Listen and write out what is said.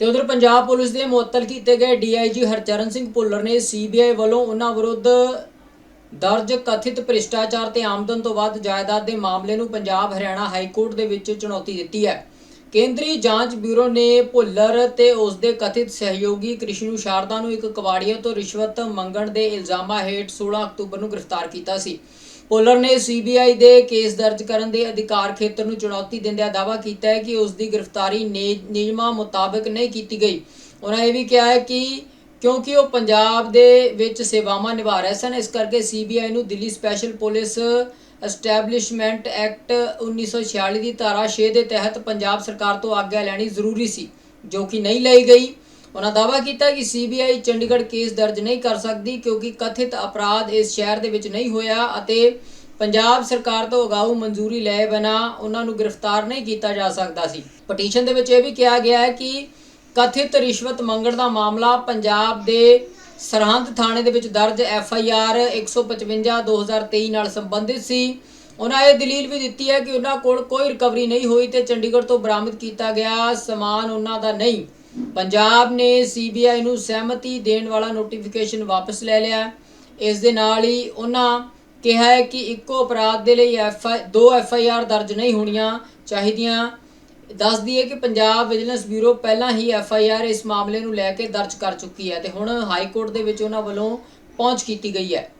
ਤੇ ਉਧਰ ਪੰਜਾਬ ਪੁਲਿਸ ਦੇ ਮੁਅੱਤਲ ਕੀਤੇ ਗਏ ਡੀਆਈਜੀ ਹਰਚਰਨ ਸਿੰਘ ਭੁੱਲਰ ਨੇ ਸੀਬੀਆਈ ਵੱਲੋਂ ਉਹਨਾਂ ਵਿਰੁੱਧ ਦਰਜ ਕਥਿਤ ਭ੍ਰਿਸ਼ਟਾਚਾਰ ਤੇ ਆਮਦਨ ਤੋਂ ਵੱਧ ਜਾਇਦਾਦ ਦੇ ਮਾਮਲੇ ਨੂੰ ਪੰਜਾਬ ਹਰਿਆਣਾ ਹਾਈ ਕੋਰਟ ਦੇ ਵਿੱਚ ਚੁਣੌਤੀ ਦਿੱਤੀ ਹੈ। ਕੇਂਦਰੀ ਜਾਂਚ ਬਿਊਰੋ ਨੇ ਭੁੱਲਰ ਤੇ ਉਸ ਦੇ ਕਥਿਤ ਸਹਿਯੋਗੀ ਕ੍ਰਿਸ਼ਨੂ ਸ਼ਾਰਦਾ ਨੂੰ ਇੱਕ ਕਵਾੜੀਆ ਤੋਂ ਰਿਸ਼ਵਤ ਮੰਗਣ ਦੇ ਇਲਜ਼ਾਮਾਂ ਹੇਠ 16 ਅਕਤੂਬਰ ਨੂੰ ਗ੍ਰਿਫਤਾਰ ਕੀਤਾ ਸੀ। ਪੋਲਰ ਨੇ ਸੀਬੀਆਈ ਦੇ ਕੇਸ ਦਰਜ ਕਰਨ ਦੇ ਅਧਿਕਾਰ ਖੇਤਰ ਨੂੰ ਚੁਣੌਤੀ ਦਿੰਦਿਆਂ ਦਾਅਵਾ ਕੀਤਾ ਹੈ ਕਿ ਉਸ ਦੀ ਗ੍ਰਿਫਤਾਰੀ ਨੇ- ਨਿਯਮਾਂ ਮੁਤਾਬਕ ਨਹੀਂ ਕੀਤੀ ਗਈ। ਉਹਨਾਂ ਇਹ ਵੀ ਕਿਹਾ ਹੈ ਕਿ ਕਿਉਂਕਿ ਉਹ ਪੰਜਾਬ ਦੇ ਵਿੱਚ ਸੇਵਾਵਾਂ ਨਿਭਾ ਰਹੇ ਸਨ, ਇਸ ਕਰਕੇ ਸੀਬੀਆਈ ਨੂੰ Delhi special police establishment act 1946 ਦੀ ਧਾਰਾ 6 ਦੇ ਤਹਿਤ ਪੰਜਾਬ ਸਰਕਾਰ ਤੋਂ ਆਗਿਆ ਲੈਣੀ ਜ਼ਰੂਰੀ ਸੀ, ਜੋ ਕਿ ਨਹੀਂ ਲਈ ਗਈ। ਉਹਨਾਂ ਦਾਅਵਾ ਕੀਤਾ ਕਿ ਸੀਬੀਆਈ ਚੰਡੀਗੜ੍ਹ ਕੇਸ ਦਰਜ ਨਹੀਂ ਕਰ ਸਕਦੀ ਕਿਉਂਕਿ ਕਥਿਤ ਅਪਰਾਧ ਇਸ ਸ਼ਹਿਰ ਦੇ ਵਿੱਚ ਨਹੀਂ ਹੋਇਆ ਅਤੇ ਪੰਜਾਬ ਸਰਕਾਰ ਤੋਂ ਅਗਾਊ ਮਨਜ਼ੂਰੀ ਲਏ ਬਿਨਾ ਉਹਨਾਂ ਨੂੰ ਗ੍ਰਿਫਤਾਰ ਨਹੀਂ ਕੀਤਾ ਜਾ ਸਕਦਾ ਸੀ। ਪਟੀਸ਼ਨ ਦੇ ਵਿੱਚ ਇਹ ਵੀ ਕਿਹਾ ਗਿਆ ਹੈ ਕਿ ਕਥਿਤ ਰਿਸ਼ਵਤ ਮੰਗਣ ਦਾ ਮਾਮਲਾ ਪੰਜਾਬ ਦੇ ਸਰਹੰਦ ਥਾਣੇ ਦੇ ਵਿੱਚ ਦਰਜ ਐਫ ਆਈ ਆਰ 155 2023 ਨਾਲ ਸੰਬੰਧਿਤ ਸੀ। ਉਹਨਾਂ ਇਹ ਦਲੀਲ ਵੀ ਦਿੱਤੀ ਹੈ ਕਿ ਉਹਨਾਂ ਕੋਲ ਕੋਈ ਰਿਕਵਰੀ ਨਹੀਂ ਹੋਈ ਤੇ ਚੰਡੀਗੜ੍ਹ ਤੋਂ ਬਰਾਮਦ ਕੀਤਾ ਗਿਆ ਸਮਾਨ ਉਹਨਾਂ ਦਾ ਨਹੀਂ। ਪੰਜਾਬ ਨੇ ਸੀਬੀਆਈ ਨੂੰ ਸਹਿਮਤੀ ਦੇਣ ਵਾਲਾ ਨੋਟੀਫਿਕੇਸ਼ਨ ਵਾਪਸ ਲੈ ਲਿਆ। ਇਸ ਦੇ ਨਾਲ ਹੀ ਉਹਨਾਂ ਕਿਹਾ ਹੈ ਕਿ ਇੱਕੋ ਅਪਰਾਧ ਦੇ ਲਈ ਐਫ ਦੋ ਐਫ ਆਈ ਆਰ ਦਰਜ ਨਹੀਂ ਹੋਣੀਆਂ ਚਾਹੀਦੀਆਂ। ਦੱਸ ਦਈਏ ਕਿ ਪੰਜਾਬ ਵਿਜੀਲੈਂਸ ਬਿਊਰੋ ਪਹਿਲਾਂ ਹੀ ਐਫ ਆਈ ਆਰ ਇਸ ਮਾਮਲੇ ਨੂੰ ਲੈ ਕੇ ਦਰਜ ਕਰ ਚੁੱਕੀ ਹੈ ਤੇ ਹੁਣ ਹਾਈ ਕੋਰਟ ਦੇ ਵਿੱਚ ਉਹਨਾਂ ਵੱਲੋਂ ਪਹੁੰਚ ਕੀਤੀ ਗਈ ਹੈ।